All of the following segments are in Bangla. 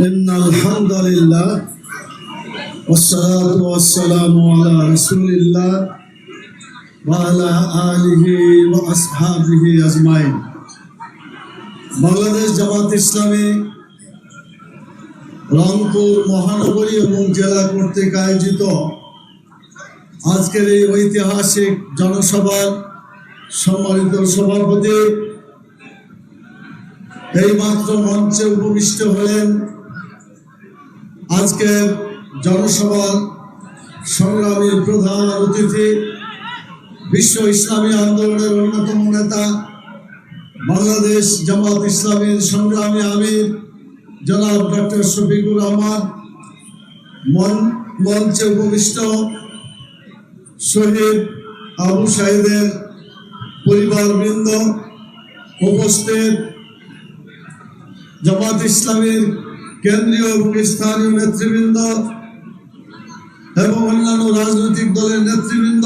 إن الحمد لله والصلاة والسلام على رسول الله وعلى آله وأصحابه أجمعين বাংলাদেশ জামাত ইসলামী রংপুর মহানগরী এবং জেলা কর্তৃক আয়োজিত আজকের এই ঐতিহাসিক জনসভার সম্মানিত সভাপতি এইমাত্র মঞ্চে উপবিষ্ট হলেন আজকের জনসভার সংগ্রামী প্রধান অতিথি, বিশ্ব ইসলামী আন্দোলনের অন্যতম নেতা, বাংলাদেশ জামাত ইসলামীর সংগ্রামী আমির জনাব ডক্টর শফিকুর রহমান, মন- মঞ্চে উপবিষ্ট শহীদ আবু সাহিদের পরিবারবৃন্দ উপস্থিত, জামাত ইসলামের কেন্দ্রীয় এবং স্থানীয় নেতৃবৃন্দ এবং অন্যান্য রাজনৈতিক দলের নেতৃবৃন্দ,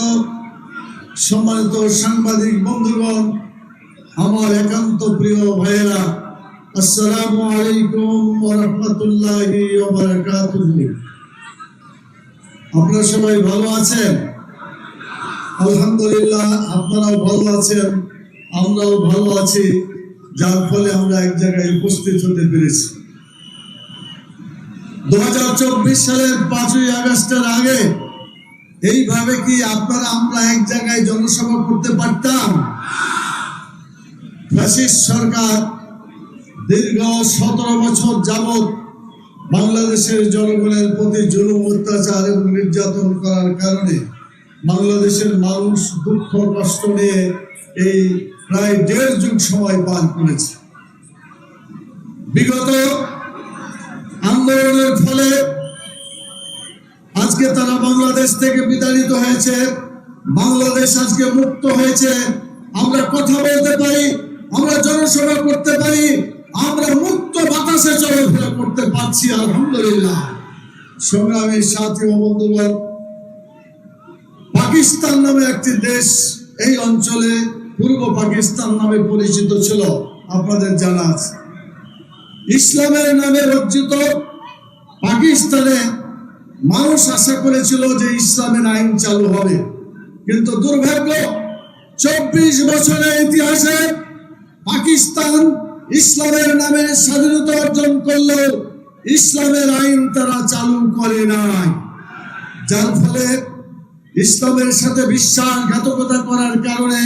সম্মানিত সাংবাদিক বন্ধুগণ, আমার একান্ত প্রিয় ভাইয়েরা আসসালামু আলাইকুম ওয়া রাহমাতুল্লাহি ওয়া বারাকাতুহু। আপনারা সবাই ভালো আছেন? আলহামদুলিল্লাহ, আপনারাও ভালো আছেন, আমরাও ভালো আছি, যার ফলে আমরা এক জায়গায় উপস্থিত হতে পেরেছি। দু হাজার চব্বিশ সালের পাঁচই আগস্টের আগে, এইভাবে কি আপনারা আমরা এক জায়গায় জনসভা করতে পারতাম? ফ্যাসিস্ট সরকার দীর্ঘ সতেরো বছর যাবৎ বাংলাদেশের জনগণের প্রতি জুলুম, অত্যাচার এবং নির্যাতন করার কারণে বাংলাদেশের মানুষ দুঃখ, কষ্ট নিয়ে এই প্রায় দেড় যুগ সময় পার করেছে। বিগত আন্দোলনের ফলে আজকে তারা বাংলাদেশ থেকে বিতাড়িত হয়েছে, বাংলাদেশ আজকে মুক্ত হয়েছে। আমরা কথা বলতে পারি, আমরা জনসভা করতে পারি করতে পারছি, আলহামদুলিল্লাহ। সংগ্রামের সাথী ও পাকিস্তান নামে একটি দেশ এই অঞ্চলে পূর্ব পাকিস্তান নামে পরিচিত ছিল, আপনাদের জানা আছে। ইসলামের নামে রচিত পাকিস্তানে মানুষ আশা করেছিল যে ইসলামের আইন চালু হবে। কিন্তু দুর্ভাগ্য, চব্বিশ বছরের ইতিহাসে পাকিস্তান ইসলামের নামে স্বাধীনতা অর্জন করলেও ইসলামের আইন তারা চালু করে নাই। যার ফলে ইসলামের সাথে বিশ্বাসঘাতকতা করার কারণে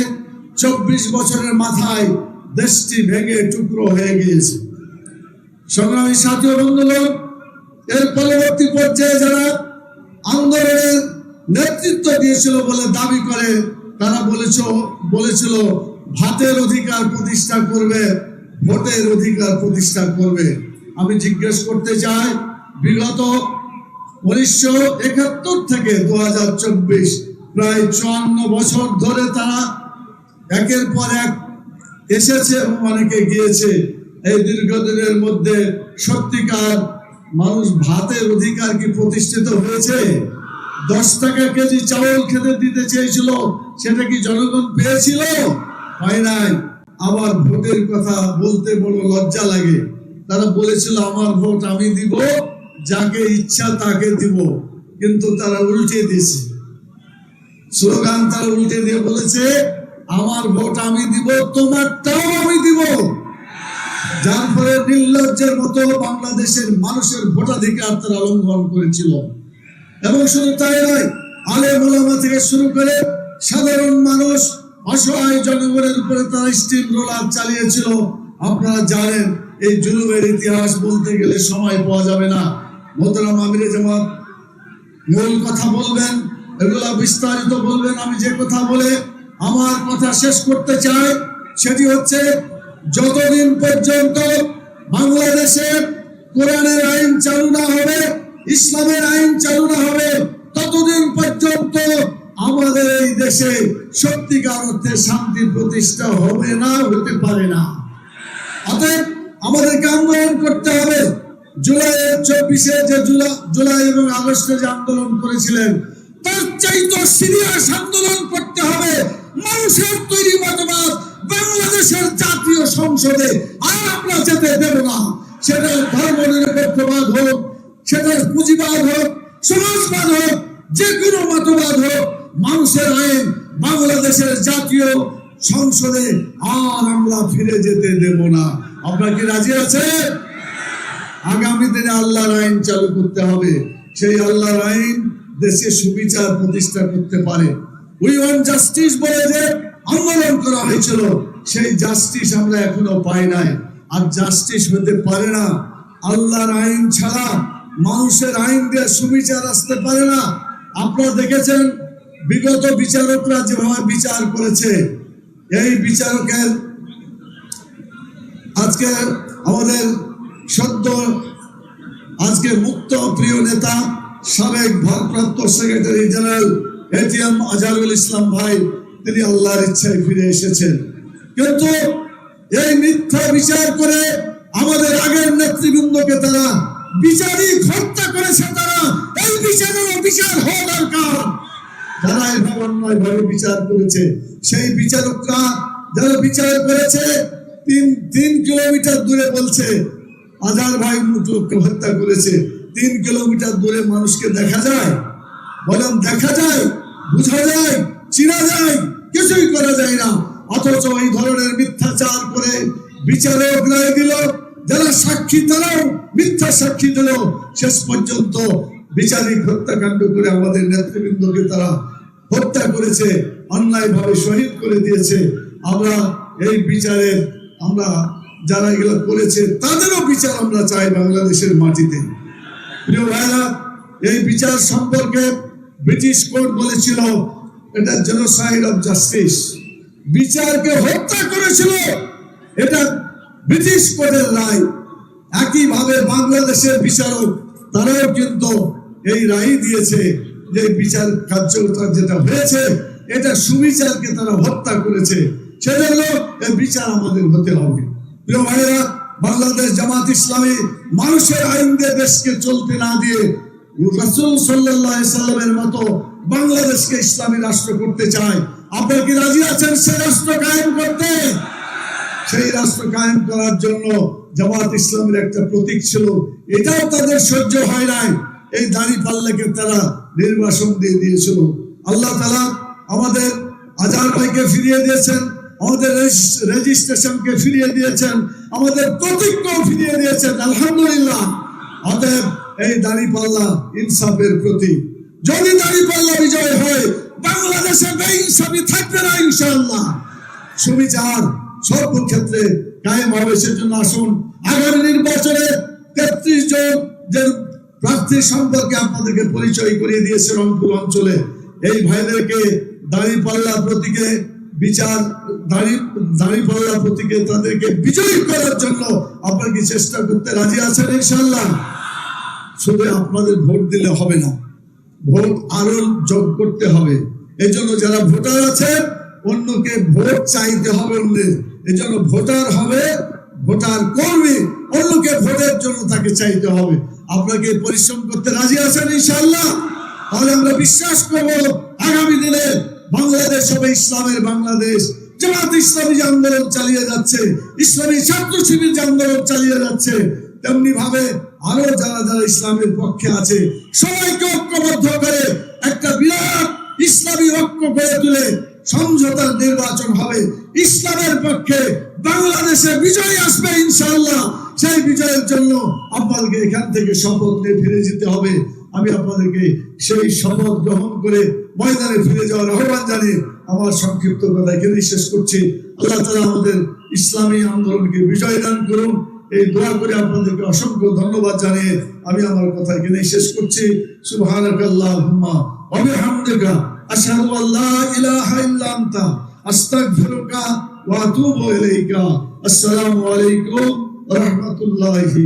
চব্বিশ বছরের মাথায় দেশটি ভেঙে টুকরো হয়ে গিয়েছে। সংগ্রামী সাথী ও বন্ধুগণ, এর পরবর্তী পর্যায়ে যারা আন্দোলনের নেতৃত্ব দিয়েছিল বলে দাবি করে, তারা বলেছ বলেছিল, ভাতের অধিকার প্রতিষ্ঠা করবে ভোটের অধিকার প্রতিষ্ঠা করবে। আমি জিজ্ঞেস করতে চাই, বিগত উনিশশো একাত্তর থেকে দু হাজার চব্বিশ, প্রায় চুয়ান্ন বছর ধরে তারা একের পর এক এসেছে এবং অনেকে গিয়েছে। এই দীর্ঘদিনের মধ্যে সত্যিকার মানুষ ভাতের অধিকার কি প্রতিষ্ঠিত হয়েছে? দশ টাকা কেজি চাউল খেতে দিতে চেয়েছিল, সেটা কি জনগণ পেয়েছিল? হয় নাই। আবার ভোটের কথা বলতে বড় লজ্জা লাগে। তারা বলেছিল, আমার ভোট আমি দিব, যাকে ইচ্ছা তাকে দিব। কিন্তু তারা উল্টে দিয়েছে। স্লোগান তারা উল্টে দিয়ে বলেছে, আমার ভোট আমি দিব, তোমারটাও আমি দিব। যার ফলে নির্লজ্জের মতো বাংলাদেশের মানুষের ভোটাধিকার তারা লঙ্ঘন করেছিল। এবং শুধু তাই নয় আলে মোলামা থেকে শুরু করে সাধারণ মানুষ অসহায় জনগণের উপরে তারা স্টিম রোলার চালিয়েছিল। আপনারা জানেন, এই জুলুমের ইতিহাস বলতে গেলে সময় পাওয়া যাবে না। মোহতারাম আমিরে জামাত মূল কথা বলবেন, এগুলা বিস্তারিত বলবেন, আমি যে কথা বলে আমার কথা শেষ করতে চাই, সেটি হচ্ছে, যতদিন পর্যন্ত বাংলাদেশে কোরআনের আইন চালু না হবে, ইসলামের আইন চালু না হবে, ততদিন পর্যন্ত আমাদের এই দেশে সত্যিকার অর্থে শান্তি প্রতিষ্ঠা হবে না, হতে পারে না। অতএব আমাদেরকে আন্দোলন করতে হবে। জুলাইয়ের চব্বিশে যে জুলাই জুলাই এবং আগস্টে যে আন্দোলন করেছিলেন, তার চাইতে সিরিয়াস আন্দোলন করতে হবে। মানুষের তৈরি মতবাদ বাংলাদেশের জাতীয় সংসদে আর আমরা যেতে দেব না। সেটা ধর্ম নিরপেক্ষবাদ হোক, সেটা পুঁজিবাদ হোক, সমাজবাদ হোক যে কোনো মতবাদ হোক মানুষের আইন বাংলাদেশের জাতীয় সংসদে আর আমরা ফিরে যেতে দেব না। আপনার কি রাজি আছে আগামী দিনে আল্লাহর আইন চালু করতে হবে। সেই আল্লাহর আইন দেশে সুবিচার প্রতিষ্ঠা করতে পারে। উই ওয়ান জাস্টিস বলে যে আন্দোলন করা হয়েছিল, সেই জাস্টিস আমরা এখনও পাই নাই। আর জাস্টিস হতে পারে না। আল্লাহর আইন ছাড়া মানুষের আইন দিয়ে সুবিচার আসতে পারে না। আপনারা দেখেছেন বিগত বিচারকরা যেভাবে বিচার করেছে। এই বিচারকের আজকে আমাদের সদ্য আজকে মুক্ত প্রিয় নেতা, সাবেক ভারপ্রাপ্ত secretary general ATM Azharul Islam ভাই, তিনি আল্লাহর ইচ্ছায় ফিরে এসেছেন। কিন্তু এই মিথ্যা বিচার করে আমাদের আগের নেতৃবৃন্দকে তারা বিচারিক হত্যা করেছে তারা, এই বিচারেরও বিচার হওয়া দরকার। যারা এভাবে অন্যায় ভাবে বিচার করেছে সেই বিচারকরা যারা বিচার করেছে তিন তিন কিলোমিটার দূরে বলছে আজার ভাই মুটুককে হত্যা করেছে। তিন কিলোমিটার দূরে মানুষকে দেখা যায় বলেন দেখা যায় বোঝা যায় চিনা যায় কিছুই করা যায় না। অথচ এই ধরনের মিথ্যাচার করে বিচারক রায় দিল যারা সাক্ষী তারাও মিথ্যা সাক্ষী দিল। শেষ পর্যন্ত বিচারিক হত্যাকাণ্ড করে আমাদের নেতৃবৃন্দকে তারা হত্যা করেছে, অন্যায়ভাবে শহীদ করে দিয়েছে। আমরা এই বিচারের আমরা যারা এগুলো করেছে, তাদেরও বিচার আমরা চাই বাংলাদেশের মাটিতে। প্রিয় ভাইরা এই বিচার সম্পর্কে ব্রিটিশ কোর্ট বলেছিল, এটা জেনোসাইড অফ জাস্টিস বিচারকে হত্যা করেছিল, এটা ব্রিটিশ কোর্টের রায়। একইভাবে বাংলাদেশের বিচারক, তারাও কিন্তু এই রায় দিয়েছে। যে বিচার কার্যকর যেটা হয়েছে, এটা সুবিচারকে তারা হত্যা করেছে। সেজন্য বিচার আমাদের হতে হবে। ভাইয়েরা, বাংলাদেশ জামাত ইসলামী মানুষের দেশকে চলতে না দিয়ে বাংলাদেশকে ইসলামী রাষ্ট্র করতে চায়। আপনারা কি রাজি আছেন সে রাষ্ট্র কায়েম করতে? সেই রাষ্ট্র কায়েম করার জন্য জামাত ইসলামের একটা প্রতীক ছিল। এটাও তাদের সহ্য হয় নাই। এই দাড়ি পাল্লাকে তারা নির্বাসন দিয়ে দিয়েছিল। আল্লাহ তালা আমাদের আজার ভাইকে ফিরিয়ে দিয়েছেন, আমাদের রেজিস্ট্রেশনকে ফিরিয়ে দিয়েছেন, আমাদের প্রতীককেও ফিরিয়ে দিয়েছেন, আলহামদুলিল্লাহ। অতএব এই দাড়ি পাল্লা ইনসাফের প্রতীক। যদি দাড়ি পাল্লা বিজয় হয়, বাংলাদেশে বেইনসাফি থাকবে না, ইনশাআল্লাহ। সুবিচার সর্বক্ষেত্রে কায়েম হবে, সেজন্য আসুন, আগামী নির্বাচনে তেত্রিশ জন প্রার্থী সম্পর্কে আপনাদেরকে পরিচয় করিয়ে দিয়েছে রংপুর অঞ্চলে। এই ভাইদেরকে দাড়ি পাল্লা প্রতীকে বিচার, দাড়ি দাড়ি পাল্লা প্রতীকে তাদেরকে বিজয়ী করার জন্য আপনারা কি চেষ্টা করতে রাজি আছেন ইনশাল্লাহ শুধু আপনাদের ভোট দিলে হবে না, ভোট আরও যোগ করতে হবে। এই জন্য যারা ভোটার আছে, অন্যকে ভোট চাইতে হবে অন্যের। এই জন্য ভোটার হবে, ভোটার কর্মী অন্যকে ভোটের জন্য তাকে চাইতে হবে। আপনাকে পরিশ্রম করতে রাজি আছেন ইনশাল্লাহ তাহলে আমরা বিশ্বাস করব, আগামী দিনে বাংলাদেশ হবে ইসলামের বাংলাদেশ। জামাত ইসলামী যে আন্দোলন চালিয়ে যাচ্ছে, ইসলামী ছাত্র শিবির যে আন্দোলন চালিয়ে যাচ্ছে তেমনি ভাবে আরও যারা যারা ইসলামের পক্ষে আছে, সবাইকে ঐক্যবদ্ধ করে একটা বিরাট ইসলামী ঐক্য গড়ে তুলে সমঝোতার নির্বাচন হবে। ইসলামের পক্ষে বাংলাদেশে বিজয় আসবে ইনশাআল্লাহ। সেই বিজয়ের জন্য আপনাদেরকে এখান থেকে শপথ নিয়ে ফিরে যেতে হবে। আমি আপনাদেরকে সেই শপথ গ্রহণ করে ময়দানে ফিরে যাওয়ার আহ্বান জানিয়ে আমার সংক্ষিপ্ত কথা এখানেই শেষ করছি। আল্লাহ তালা আমাদের ইসলামী আন্দোলনকে বিজয় দান করুন। এই দোয়া করে আপনাদেরকে অসংখ্য ধন্যবাদ জানিয়ে আমি আমার কথা এখানেই শেষ করছি। সুবহানাকাল্লাহুম্মা আসসালামু আলাইকুম রাহমাতুল্লাহি